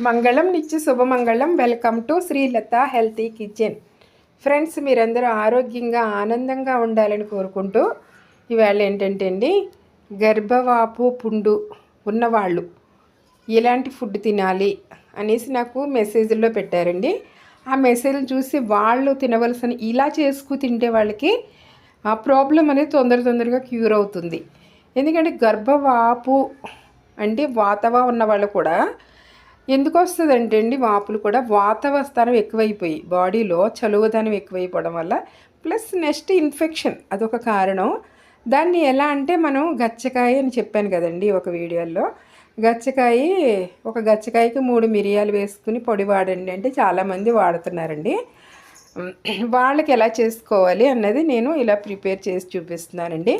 మంగళం నిత్య శుభమంగళం. Welcome to Srilatha healthy kitchen. Friends మీరందరూ ఆరోగ్యంగా ఆనందంగా ఉండాలని కోరుకుంటూ ఇవాళ ఏంటంటే అండి గర్భవాపు పుండు ఉన్నవాళ్ళు ఇలాంటి ఫుడ్ తినాలి అనేసి నాకు మెసేజ్లో పెట్టారండి. ఆ మెసేజ్ చూసి వాళ్ళు తినవలసిన ఇలా చేసుకు తింటే వాళ్ళకి ఆ ప్రాబ్లం అనేది తొందర తొందరగా క్యూర్ అవుతుంది. ఎందుకంటే గర్భవాపు అంటే వాతవా ఉన్న వాళ్ళు కూడా ఎందుకు వస్తుందంటే అండి వాపులు కూడా వాతావస్థానం ఎక్కువైపోయి బాడీలో చలువదనం ఎక్కువైపోవడం వల్ల ప్లస్ నెక్స్ట్ ఇన్ఫెక్షన్ అదొక కారణం. దాన్ని ఎలా అంటే మనం గచ్చకాయ అని చెప్పాను కదండి ఒక వీడియోలో. గచ్చకాయ ఒక గచ్చకాయకి మూడు మిరియాలు వేసుకుని పొడి వాడండి అంటే చాలామంది వాడుతున్నారండి. వాళ్ళకి ఎలా చేసుకోవాలి అన్నది నేను ఇలా ప్రిపేర్ చేసి చూపిస్తున్నానండి.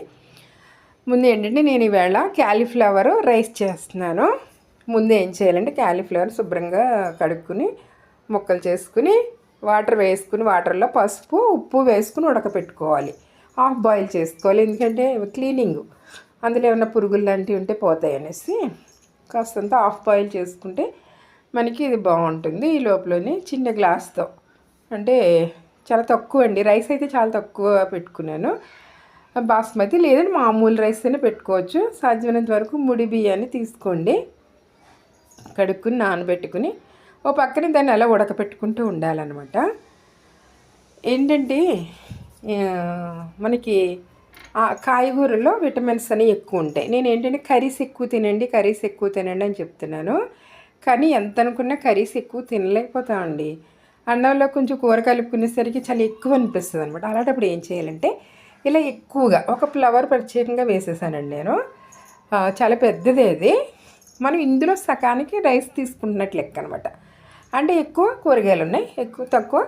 ముందు ఏంటంటే నేను ఈవేళ క్యాలీఫ్లవర్ రైస్ చేస్తున్నాను. ముందు ఏం చేయాలంటే క్యాలీఫ్లవర్ శుభ్రంగా కడుక్కుని ముక్కలు చేసుకుని వాటర్ వేసుకుని వాటర్లో పసుపు ఉప్పు వేసుకుని ఉడకపెట్టుకోవాలి. హాఫ్ బాయిల్ చేసుకోవాలి. ఎందుకంటే క్లీనింగ్. అందులో ఏమైనా పురుగులు లాంటివి ఉంటే పోతాయి అనేసి కాస్తంత హాఫ్ బాయిల్ చేసుకుంటే మనకి ఇది బాగుంటుంది. ఈ లోపలని చిన్న గ్లాస్తో. అంటే చాలా తక్కువ అండి. రైస్ అయితే చాలా తక్కువ పెట్టుకున్నాను. బాస్మతి లేదంటే మామూలు రైస్ అయినా పెట్టుకోవచ్చు. సాధ్యమైనంత వరకు ముడి బియ్యాన్ని తీసుకోండి. కడుక్కుని నానబెట్టుకుని ఓ పక్కన దాన్ని అలా ఉడకపెట్టుకుంటూ ఉండాలన్నమాట. ఏంటంటే మనకి కాయగూరల్లో విటమిన్స్ అని ఎక్కువ ఉంటాయి. నేను ఏంటంటే కర్రీస్ ఎక్కువ తినండి కర్రీస్ ఎక్కువ తినండి అని చెప్తున్నాను. కానీ ఎంత అనుకున్నా కర్రీస్ ఎక్కువ తినలేకపోతామండి. అన్నంలో కొంచెం కూర కలుపుకునేసరికి చాలా ఎక్కువ అనిపిస్తుంది అనమాట అలాంటప్పుడు ఏం చేయాలంటే ఇలా ఎక్కువగా ఒక ఫ్లవర్ ప్రత్యేకంగా వేసేసానండి నేను. చాలా పెద్దది అది. మనం ఇందులో సకానికి రైస్ తీసుకుంటున్నట్లు లెక్క అనమాట అంటే ఎక్కువ కూరగాయలు ఉన్నాయి ఎక్కువ తక్కువ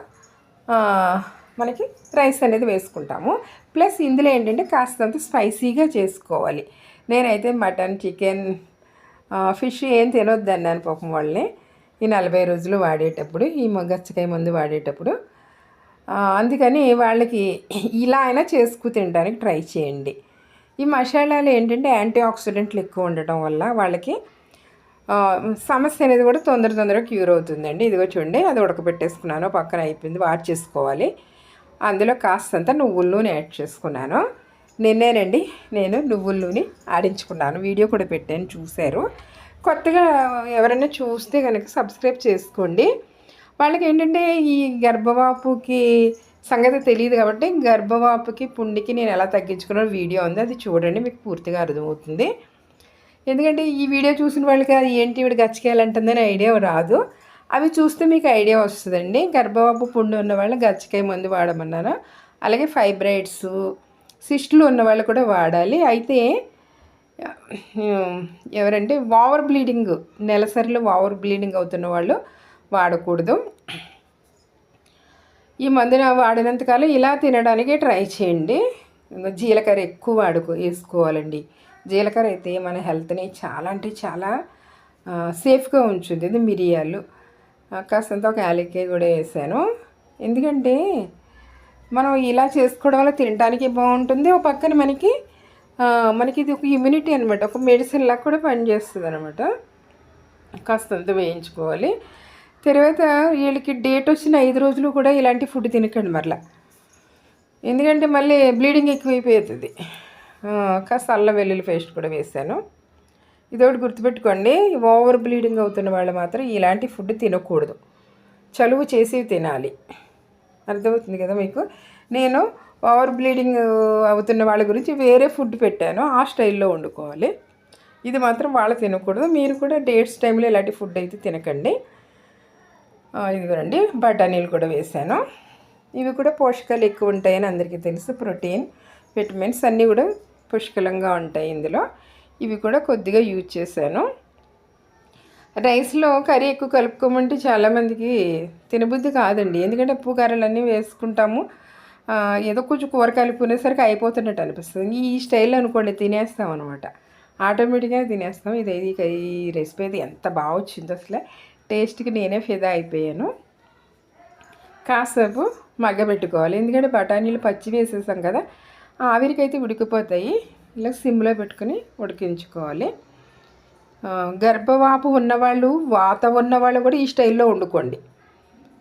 మనకి రైస్ అనేది వేసుకుంటాము. ప్లస్ ఇందులో ఏంటంటే కాస్తంత స్పైసీగా చేసుకోవాలి. నేనైతే మటన్ చికెన్ ఫిష్ ఏం తినొద్దు అని పాపం వాళ్ళని. ఈ నలభై రోజులు వాడేటప్పుడు ఈ గచ్చకాయ మందు వాడేటప్పుడు. అందుకని వాళ్ళకి ఇలా అయినా చేసుకు తినడానికి ట్రై చేయండి. ఈ మసాలాలు ఏంటంటే యాంటీ ఆక్సిడెంట్లు ఎక్కువ ఉండటం వల్ల వాళ్ళకి సమస్య అనేది కూడా తొందర తొందరగా క్యూర్ అవుతుందండి. ఇదిగో చూడండి అది ఉడకబెట్టేసుకున్నాను పక్కన అయిపోయింది వాట్ చేసుకోవాలి. అందులో కాస్తంత నువ్వుల నూనె యాడ్ చేసుకున్నాను. నిన్నేనండి నేను నువ్వుల నూనె ఆడించుకున్నాను. వీడియో కూడా పెట్టాను చూశారు. కొత్తగా ఎవరైనా చూస్తే కనుక సబ్స్క్రైబ్ చేసుకోండి. వాళ్ళకి ఏంటంటే ఈ గర్భవాపుకి సంగతి తెలియదు కాబట్టి గర్భవాపుకి పుండికి నేను ఎలా తగ్గించుకున్న వీడియో ఉంది అది చూడండి మీకు పూర్తిగా అర్థమవుతుంది. ఎందుకంటే ఈ వీడియో చూసిన వాళ్ళకి అది ఏంటి ఇవి గచ్చకాయలంటుందని ఐడియా రాదు. అవి చూస్తే మీకు ఐడియా వస్తుందండి. గర్భవాపు పుండు ఉన్న వాళ్ళు గచ్చకాయ మందు వాడమన్నారు అలాగే ఫైబ్రైడ్స్ సిస్టులు ఉన్న వాళ్ళు కూడా వాడాలి. అయితే ఎవరంటే ఓవర్ బ్లీడింగ్ నెలసరిలో ఓవర్ బ్లీడింగ్ అవుతున్న వాళ్ళు వాడకూడదు. ఈ మందున వాడినంతకాలం ఇలా తినడానికి ట్రై చేయండి. జీలకర్ర ఎక్కువ వాడుకో వేసుకోవాలండి. జీలకర్ర అయితే మన హెల్త్ని చాలా అంటే చాలా సేఫ్గా ఉంచుంది ఇది మిరియాలు. కాస్తంత ఒక యాలక్కాయ కూడా వేసాను. ఎందుకంటే మనం ఇలా చేసుకోవడం వల్ల తినడానికి బాగుంటుంది. ఒక పక్కన మనకి మనకి ఇది ఒక ఇమ్యూనిటీ అనమాట ఒక మెడిసిన్ లాగా కూడా పనిచేస్తుంది అనమాట కాస్తంత వేయించుకోవాలి. తర్వాత వీళ్ళకి డేట్ వచ్చిన ఐదు రోజులు కూడా ఇలాంటి ఫుడ్ తినకండి మరలా. ఎందుకంటే మళ్ళీ బ్లీడింగ్ ఎక్కువైపోతుంది. కాస్త అల్లం వెల్లుల్లి పేస్ట్ కూడా వేసాను. ఇదొకటి గుర్తుపెట్టుకోండి ఓవర్ బ్లీడింగ్ అవుతున్న వాళ్ళు మాత్రం ఇలాంటి ఫుడ్ తినకూడదు. చలువు చేసి తినాలి. అర్థమవుతుంది కదా మీకు? నేను ఓవర్ బ్లీడింగ్ అవుతున్న వాళ్ళ గురించి వేరే ఫుడ్ పెట్టాను ఆ స్టైల్లో వండుకోవాలి. ఇది మాత్రం వాళ్ళు తినకూడదు. మీరు కూడా డేట్స్ టైంలో ఇలాంటి ఫుడ్ అయితే తినకండి. ఇదిగోండి బఠానీలు కూడా వేసాను. ఇవి కూడా పోషకాలు ఎక్కువ ఉంటాయని అందరికీ తెలుసు. ప్రోటీన్ విటమిన్స్ అన్నీ కూడా పుష్కలంగా ఉంటాయి ఇందులో. ఇవి కూడా కొద్దిగా యూజ్ చేశాను. రైస్లో కర్రీ ఎక్కువ కలుపుకోమంటే చాలామందికి తినబుద్ధి కాదండి. ఎందుకంటే ఉప్పు కారాలన్నీ వేసుకుంటాము. ఏదో కొంచెం కూర కలుపుకునేసరికి అయిపోతున్నట్టు అనిపిస్తుంది. ఈ స్టైల్లో అనుకోండి తినేస్తాం అనమాట ఆటోమేటిక్గా తినేస్తాం. ఇది ఈ రెసిపీ అయితే ఎంత బాగా వచ్చిందో అసలు. టేస్ట్కి నేనే ఫిదా అయిపోయాను. కాసేపు మగ్గబెట్టుకోవాలి. ఎందుకంటే బఠానీలు పచ్చి వేసేసాం కదా. ఆవిరికైతే ఉడికిపోతాయి. ఇలా సిమ్లో పెట్టుకుని ఉడికించుకోవాలి. గర్భవాపు ఉన్నవాళ్ళు వాత ఉన్నవాళ్ళు కూడా ఈ స్టైల్లో వండుకోండి.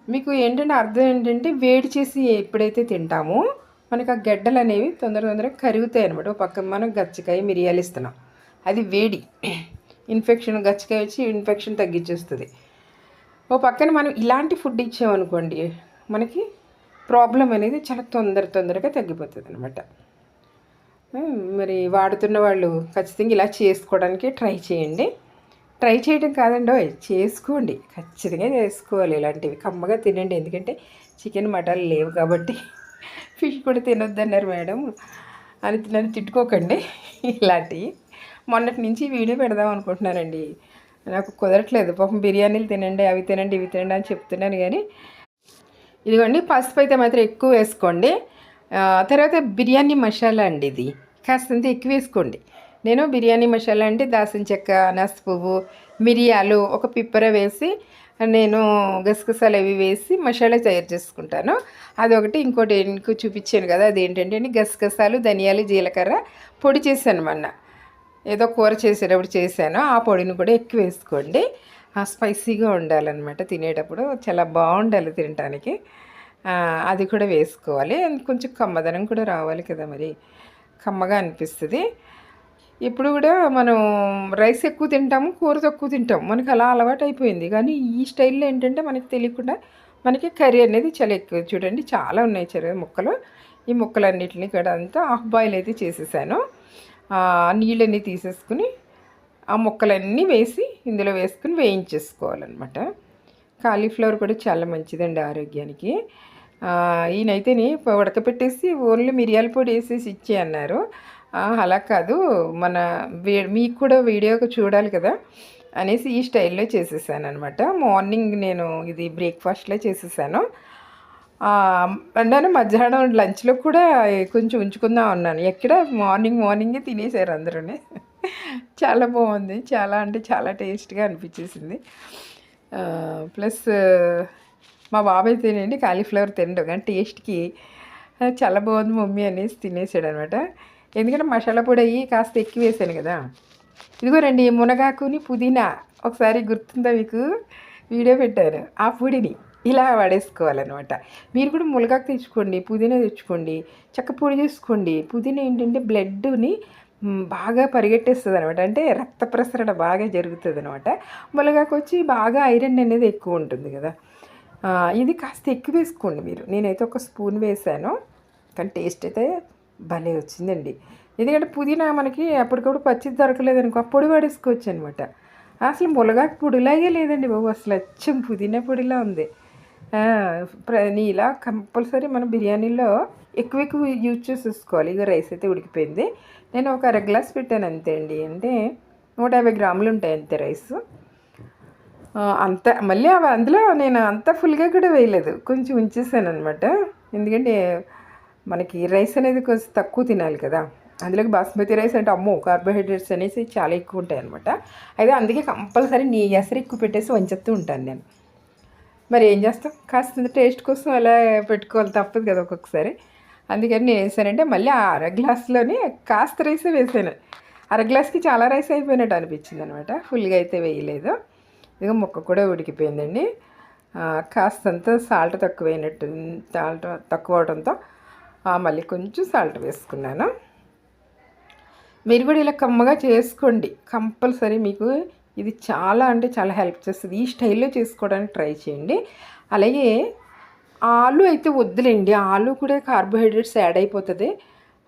మీకు ఏంటంటే అర్థం ఏంటంటే వేడి చేసి ఎప్పుడైతే తింటామో మనకు ఆ గడ్డలు అనేవి తొందర తొందరగా కరుగుతాయి అనమాట ఒక పక్క మనం గచ్చకాయ మిరియాలు ఇస్తున్నాం. అది వేడి. ఇన్ఫెక్షన్ గచ్చకాయ వచ్చి ఇన్ఫెక్షన్ తగ్గించేస్తుంది. ఓ పక్కన మనం ఇలాంటి ఫుడ్ ఇచ్చామనుకోండి మనకి ప్రాబ్లం అనేది చాలా తొందర తొందరగా తగ్గిపోతుంది అనమాట మరి వాడుతున్న వాళ్ళు ఖచ్చితంగా ఇలా చేసుకోవడానికి ట్రై చేయండి. ట్రై చేయడం కాదండి చేసుకోండి. ఖచ్చితంగా చేసుకోవాలి ఇలాంటివి. కమ్మగా తినండి. ఎందుకంటే చికెన్ మటన్ లేవు కాబట్టి ఫిష్ కూడా తినొద్దన్నారు మేడం అని నన్ను తిట్టుకోకండి. ఇలాంటివి. మొన్నటి నుంచి వీడియో పెడదాం అనుకుంటున్నానండి. నాకు కుదరట్లేదు. పాపం బిర్యానీలు తినండి అవి తినండి ఇవి తినండి అని చెప్తున్నాను కానీ ఇదిగోండి పసుపు అయితే మాత్రం ఎక్కువ వేసుకోండి. తర్వాత బిర్యానీ మసాలా అండి ఇది. కాస్తంత ఎక్కువ వేసుకోండి. నేను బిర్యానీ మసాలా అంటే దాసిన చెక్క నస్ పువ్వు మిరియాలు ఒక పిప్పర వేసి నేను గసగసాలు అవి వేసి మసాలా తయారు చేసుకుంటాను. అదొకటి ఇంకోటి ఇంకో చూపించాను కదా అదేంటంటే గసగసాలు ధనియాలు జీలకర్ర పొడి చేశాను మొన్న. ఏదో కూర చేసేటప్పుడు చేశాను ఆ పొడిని కూడా ఎక్కువ వేసుకోండి. స్పైసీగా ఉండాలన్నమాట తినేటప్పుడు. చాలా బాగుండాలి తినటానికి. అది కూడా వేసుకోవాలి. కొంచెం కమ్మదనం కూడా రావాలి కదా మరి. కమ్మగా అనిపిస్తుంది. ఇప్పుడు కూడా మనం రైస్ ఎక్కువ తింటాము కూర తక్కువ తింటాం మనకి అలా అలవాటు అయిపోయింది. కానీ ఈ స్టైల్లో ఏంటంటే మనకి తెలియకుండా మనకి కర్రీ అనేది చాలా ఎక్కువ. చూడండి చాలా ఉన్నాయి చెరువు ముక్కలు. ఈ ముక్కలన్నిటిని కూడా అంతా హాఫ్ బాయిల్ అయితే చేసేసాను. నీళ్ళని తీసేసుకుని ఆ ముక్కలన్నీ వేసి ఇందులో వేసుకుని వేయించేసుకోవాలన్నమాట. కాలీఫ్లవర్ కూడా చాలా మంచిదండి ఆరోగ్యానికి. ఆ, ఈయనైతేని ఉడకపెట్టేసి ఓన్లీ మిరియాల పొడి వేసేసి ఇచ్చే అన్నారు. అలా కాదు మన మీకు కూడా వీడియోకి చూడాలి కదా అనేసి ఈ స్టైల్లో చేసేసాను అనమాట మార్నింగ్ నేను ఇది బ్రేక్ఫాస్ట్లో చేసేసాను. అన్నాను మధ్యాహ్నం లంచ్లో కూడా కొంచెం ఉంచుకుందాం అన్నాను. ఎక్కడ? మార్నింగ్ మార్నింగే తినేసారు అందరూ చాలా బాగుంది. చాలా అంటే చాలా టేస్ట్గా అనిపించేసింది. ప్లస్ మా బాబాయ్ తినండి కాలీఫ్లవర్ తినడు కానీ టేస్ట్కి చాలా బాగుంది మమ్మీ అనేసి తినేసాడు అనమాట ఎందుకంటే మసాలా పొడి అయ్యి కాస్త ఎక్కువ వేసాను కదా. ఇదిగో రండి మునగాకుని పుదీనా. ఒకసారి గుర్తుందా మీకు? వీడియో పెట్టారు. ఆ పొడిని ఇలా వాడేసుకోవాలన్నమాట. మీరు కూడా మునగాకు తెచ్చుకోండి పుదీనా తెచ్చుకోండి చక్క పొడి చేసుకోండి. పుదీనా ఏంటంటే బ్లడ్ని బాగా పరిగెట్టేస్తుంది అనమాట అంటే రక్త ప్రసరణ బాగా జరుగుతుంది అనమాట మునగాకు వచ్చి బాగా ఐరన్ అనేది ఎక్కువ ఉంటుంది కదా. ఇది కాస్త ఎక్కువ వేసుకోండి మీరు. నేనైతే ఒక స్పూన్ వేసాను కానీ టేస్ట్ అయితే భలే వచ్చిందండి. ఎందుకంటే పుదీనా మనకి అప్పటికప్పుడు పచ్చిది దొరకలేదు అనుకో పొడి పడేసుకోవచ్చు అనమాట అసలు మునగాకు పొడిలాగే లేదండి బాబు. అసలు అచ్చం పుదీనా పొడిలా ఉంది. ఆ, ప్ర- ఇలా కంపల్సరీ మనం బిర్యానీలో ఎక్కువ ఎక్కువ యూజ్ చేసేసుకోవాలి. ఇక రైస్ అయితే ఉడికిపోయింది. నేను ఒక అర గ్లాస్ పెట్టాను అంతే అండి. అంటే నూట యాభై గ్రాములు ఉంటాయి అంతే రైస్ అంత మళ్ళీ అవి అందులో నేను అంత ఫుల్గా కూడా వేయలేదు. కొంచెం ఉంచేసాను అనమాట ఎందుకంటే మనకి రైస్ అనేది కొంచెం తక్కువ తినాలి కదా. అందులోకి బాస్మతి రైస్ అంటే అమ్మో! కార్బోహైడ్రేట్స్ అనేసి చాలా ఎక్కువ ఉంటాయి అనమాట అయితే అందుకే కంపల్సరీ నీ ఎసరు ఎక్కువ పెట్టేసి వంచేస్తూ ఉంటాను నేను. మరి ఏం చేస్తాం? కాస్త టేస్ట్ కోసం అలా పెట్టుకోవాలి తప్పదు కదా ఒక్కొక్కసారి. అందుకని నేను వేసానంటే మళ్ళీ ఆ అర గ్లాస్లోనే కాస్త రైస్ వేసాను. అర గ్లాస్కి చాలా రైస్ అయిపోయినట్టు అనిపించింది అనమాట ఫుల్గా అయితే వేయలేదు. ఇక ముక్క కూడా ఉడికిపోయిందండి. కాస్తంత సాల్ట్ తక్కువైనట్టు సాల్ట్ తక్కువ అవడంతో మళ్ళీ కొంచెం సాల్ట్ వేసుకున్నాను. మీరు కూడా ఇలా కమ్మగా చేసుకోండి. కంపల్సరీ మీకు ఇది చాలా అంటే చాలా హెల్ప్ చేస్తుంది. ఈ స్టైల్లో చేసుకోవడానికి ట్రై చేయండి. అలాగే ఆలు అయితే వద్దులేండి. ఆలు కూడా కార్బోహైడ్రేట్స్ యాడ్ అయిపోతుంది.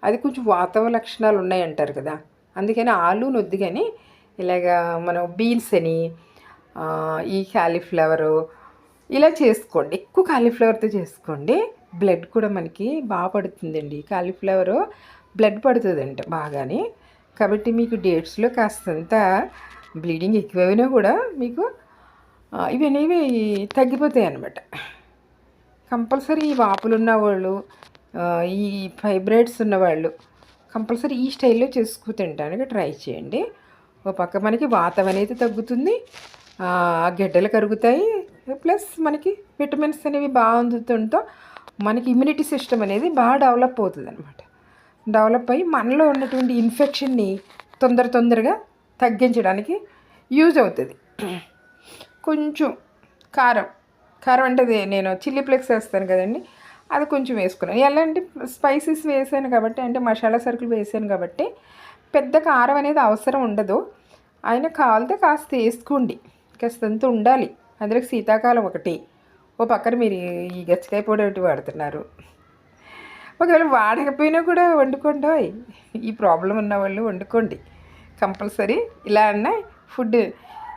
అది కొంచెం వాతవ లక్షణాలు ఉన్నాయి అంటారు కదా. అందుకని ఆలు వద్దు కానీ ఇలాగా మనం బీన్స్ అని ఈ కాలీఫ్లవరు ఇలా చేసుకోండి. ఎక్కువ కాలీఫ్లవర్తో చేసుకోండి. బ్లడ్ కూడా మనకి బాగా పడుతుందండి. కాలీఫ్లవర్ బ్లడ్ పడుతుందంట బాగానే. కాబట్టి మీకు డేట్స్లో కాస్తంత బ్లీడింగ్ ఎక్కువైనా కూడా మీకు ఇవనేవి ఇవి అనేవి తగ్గిపోతాయి అన్నమాట కంపల్సరీ ఈ వాపులు ఉన్నవాళ్ళు ఈ ఫైబ్రాయిడ్స్ ఉన్నవాళ్ళు కంపల్సరీ ఈ స్టైల్లో చేసుకు తినడానికి ట్రై చేయండి. ఓ పక్క మనకి వాతం అనేది తగ్గుతుంది ఆ, గడ్డలు కరుగుతాయి ప్లస్ మనకి విటమిన్స్ అనేవి బాగా అందుతుంటో మనకి ఇమ్యూనిటీ సిస్టమ్ అనేది బాగా డెవలప్ అవుతుంది అనమాట డెవలప్ అయ్యి మనలో ఉన్నటువంటి ఇన్ఫెక్షన్ని తొందర తొందరగా తగ్గించడానికి యూజ్ అవుతుంది. కొంచెం కారం కారం అంటే అది నేను చిల్లీ ఫ్లేక్స్ వేస్తాను కదండి అది కొంచెం వేసుకున్నాను. ఎలా అంటే స్పైసెస్ వేసాను కాబట్టి అంటే మసాలా సరుకులు వేసాను కాబట్టి పెద్ద కారం అనేది అవసరం ఉండదు. ఆయన కావాలితే కాస్త వేసుకోండి. కాస్తంత ఉండాలి. అందులో శీతాకాలం ఒకటి. ఓ పక్కన మీరు ఈ గచ్చకాయ పొడి ఒకటి వాడుతున్నారు. ఒకవేళ వాడకపోయినా కూడా వండుకోండి ఈ ప్రాబ్లం ఉన్న వాళ్ళు వండుకోండి. కంపల్సరీ. ఇలా అన్న ఫుడ్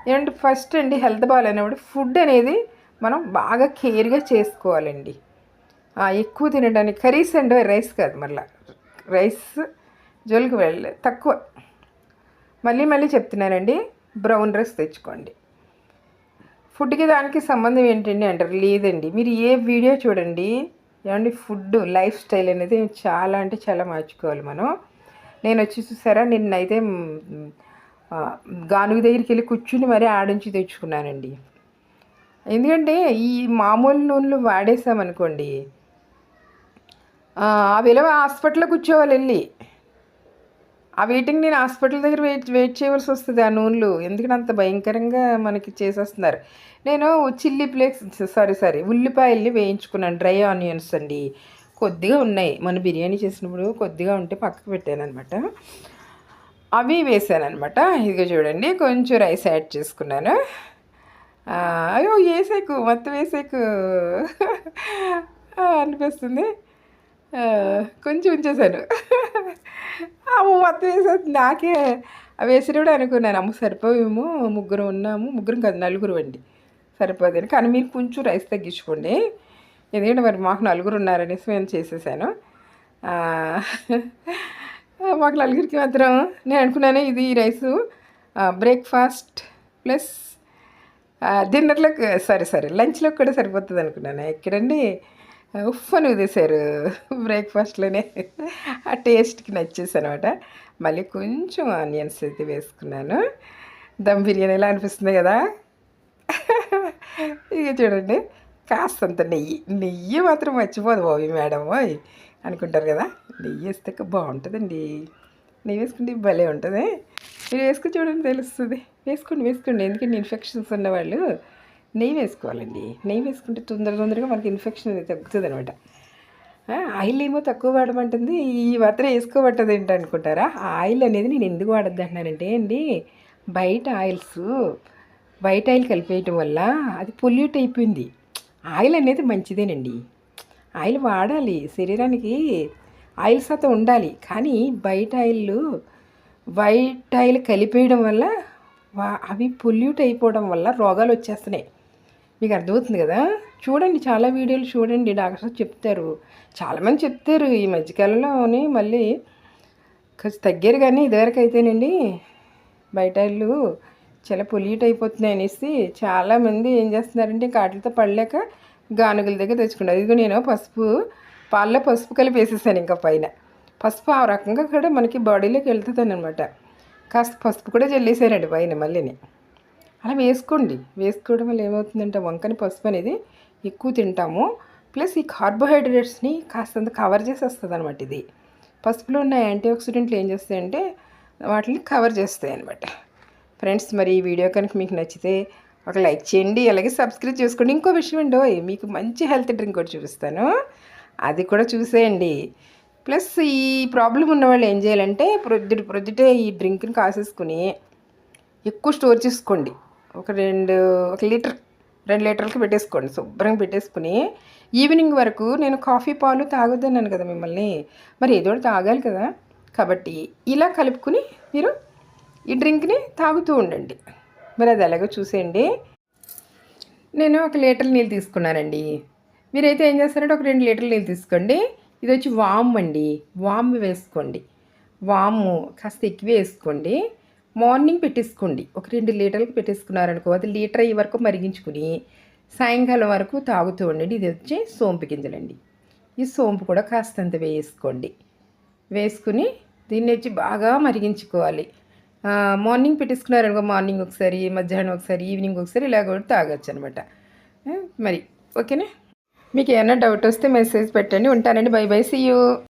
ఏమంటే ఫస్ట్ అండి హెల్త్ బాగాలేనప్పుడు ఫుడ్ అనేది మనం బాగా కేర్గా చేసుకోవాలండి. ఎక్కువ తినడానికి కర్రీస్ అండ్ రైస్ కాదు మళ్ళీ రైస్ జోలికి వెళ్ళలేదు తక్కువ. మళ్ళీ మళ్ళీ చెప్తున్నానండి బ్రౌన్ రైస్ తెచ్చుకోండి. ఫుడ్కి దానికి సంబంధం ఏంటండి అంటారు లేదండి. మీరు ఏ వీడియో చూడండి ఏమండి ఫుడ్ లైఫ్ స్టైల్ అనేది చాలా అంటే చాలా మార్చుకోవాలి మనం. నేను వచ్చి చూసారా నిన్నైతే గానుగు దగ్గరికి వెళ్ళి కూర్చుని మరీ ఆడించి తెచ్చుకున్నానండి. ఎందుకంటే ఈ మామూలు నూనెలు వాడేసామనుకోండి ఆ విలువ హాస్పిటల్లో కూర్చోవాలి వెళ్ళి. ఆ వెయిటింగ్ నేను హాస్పిటల్ దగ్గర వెయిట్ వెయిట్ చేయవలసి వస్తుంది ఆ నూనెలు. ఎందుకంటే అంత భయంకరంగా మనకి చేసేస్తున్నారు. నేను చిల్లీ ఫ్లేక్స్ సారీ సారీ ఉల్లిపాయల్ని వేయించుకున్నాను డ్రై ఆనియన్స్ అండి. కొద్దిగా ఉన్నాయి. మన బిర్యానీ చేసినప్పుడు కొద్దిగా ఉంటే పక్కకు పెట్టాను అనమాట అవి వేసాను అనమాట ఇదిగో చూడండి కొంచెం రైస్ యాడ్ చేసుకున్నాను. అయ్యో వేసేకు మొత్తం వేసేకు. అనిపిస్తుంది. కొంచెం ఉంచేశాను. అమ్మ మొత్తం వేసేది నాకే. అవి వేసినప్పుడు అనుకున్నాను. అమ్మ సరిపోయేమో ముగ్గురు ఉన్నాము. ముగ్గురం కాదు నలుగురు అండి. సరిపోదని కానీ మీరు కొంచెం రైస్ తగ్గించుకోండి. ఎందుకంటే మరి మాకు నలుగురు ఉన్నారనేసి నేను చేసేసాను. మాకు నలుగురికి మాత్రం నేను అనుకున్నాను ఇది ఈ రైసు బ్రేక్ఫాస్ట్ ప్లస్ డిన్నర్లోకి సారీ సారీ లంచ్లోకి కూడా సరిపోతుంది అనుకున్నాను. ఎక్కడండి? ఉఫ్ అని ఉదేశారు బ్రేక్ఫాస్ట్లోనే. ఆ టేస్ట్కి నచ్చేసి అనమాట మళ్ళీ కొంచెం ఆనియన్స్ అయితే వేసుకున్నాను. దమ్ బిర్యానీ ఎలా అనిపిస్తుంది కదా? ఇక చూడండి కాస్తంత నెయ్యి నెయ్యి మాత్రం మర్చిపోదు బాబు మేడం ఓయ్ అనుకుంటారు కదా? నెయ్యి వేస్తే బాగుంటుందండి. నెయ్యి వేసుకుంటే భలే ఉంటుంది. మీరు వేసుకుని చూడండి తెలుస్తుంది. వేసుకోండి వేసుకోండి. ఎందుకంటే ఇన్ఫెక్షన్స్ ఉన్నవాళ్ళు నెయ్యి వేసుకోవాలండి. నెయ్యి వేసుకుంటే తొందర తొందరగా మనకి ఇన్ఫెక్షన్ అనేది తగ్గుతుంది అనమాట ఆయిల్ ఏమో తక్కువ వాడమంటుంది. ఈ మాత్రం వేసుకోబట్టదు ఏంటి అనుకుంటారా ఆయిల్ అనేది నేను ఎందుకు వాడద్దు అంటున్నానంటే అండి బయట ఆయిల్స్ బయట ఆయిల్ కలిపేయటం వల్ల అది పొల్యూట్ అయిపోయింది. ఆయిల్ అనేది మంచిదేనండి. ఆయిల్ వాడాలి. శరీరానికి ఆయిల్ శాతం ఉండాలి. కానీ బయట ఆయిల్ వైట్ ఆయిల్ కలిపేయడం వల్ల అవి పొల్యూట్ అయిపోవడం వల్ల రోగాలు వచ్చేస్తున్నాయి. మీకు అర్థమవుతుంది కదా? చూడండి చాలా వీడియోలు చూడండి డాక్టర్స్ చెప్తారు. చాలామంది చెప్తారు ఈ మధ్యకాలంలోని మళ్ళీ కొంచెం తగ్గారు కానీ ఇదివరకు అయితేనండి బయట ఇల్లు చాలా పొల్యూట్ అయిపోతున్నాయి అనేసి చాలామంది ఏం చేస్తున్నారంటే ఇంకా వాటితో పడలేక గానుగుల దగ్గర తెచ్చుకున్నారు. ఇదిగో నేను పసుపు పాలలో పసుపు కలిపి వేసేసాను ఇంకా పైన. పసుపు ఆ రకంగా కూడా మనకి బాడీలోకి వెళ్తుంది అనమాట కాస్త పసుపు కూడా చల్లేసానండి పైన మళ్ళీని. అలా వేసుకోండి. వేసుకోవడం వల్ల ఏమవుతుందంటే వంకని పసుపు అనేది ఎక్కువ తింటాము. ప్లస్ ఈ కార్బోహైడ్రేట్స్ని కాస్తంత కవర్ చేసేస్తుంది అనమాట ఇది. పసుపులో ఉన్న యాంటీ ఆక్సిడెంట్లు ఏం చేస్తాయంటే వాటిని కవర్ చేస్తాయి అనమాట ఫ్రెండ్స్ మరి ఈ వీడియో కనుక మీకు నచ్చితే ఒక లైక్ చేయండి అలాగే సబ్స్క్రైబ్ చేసుకోండి. ఇంకో విషయం అండి మీకు మంచి హెల్త్ డ్రింక్ కూడా చూపిస్తాను. అది కూడా చూసేయండి. ప్లస్ ఈ ప్రాబ్లం ఉన్న వాళ్ళు ఏం చేయాలంటే ప్రొద్దుట ప్రొద్దుటే ఈ డ్రింక్ని కాసేసుకుని ఎక్కువ స్టోర్ చేసుకోండి. ఒక రెండు ఒక లీటర్ రెండు లీటర్లకి పెట్టేసుకోండి. శుభ్రంగా పెట్టేసుకుని ఈవినింగ్ వరకు నేను కాఫీ పాలు తాగొద్దన్నాను కదా మిమ్మల్ని. మరి ఏదో తాగాలి కదా. కాబట్టి ఇలా కలుపుకుని మీరు ఈ డ్రింక్ని తాగుతూ ఉండండి. మరి అది ఎలాగో చూసేయండి. నేను ఒక లీటర్ నీళ్ళు తీసుకున్నానండి. మీరైతే ఏం చేస్తారంటే ఒక రెండు లీటర్లు నీళ్ళు తీసుకోండి. ఇది వచ్చి వామ్ అండి. వామ్ వేసుకోండి. వాము కాస్త ఎక్కువ వేసుకోండి. మార్నింగ్ పెట్టేసుకోండి. ఒక రెండు లీటర్లకు పెట్టేసుకున్నారనుకో అది లీటర్ అయ్యే వరకు మరిగించుకుని సాయంకాలం వరకు తాగుతూ ఉండండి. ఇది వచ్చి సోంపు గింజలండి. ఈ సోంపు కూడా కాస్తంత వేసుకోండి. వేసుకుని దీన్ని వచ్చి బాగా మరిగించుకోవాలి. మార్నింగ్ పెట్టేసుకున్నారనుకో మార్నింగ్ ఒకసారి మధ్యాహ్నం ఒకసారి ఈవినింగ్ ఒకసారి ఇలా కూడా తాగొచ్చు అనమాట మరి ఓకేనా? మీకు ఏమైనా డౌట్ వస్తే మెసేజ్ పెట్టండి. ఉంటానండి. By bye see you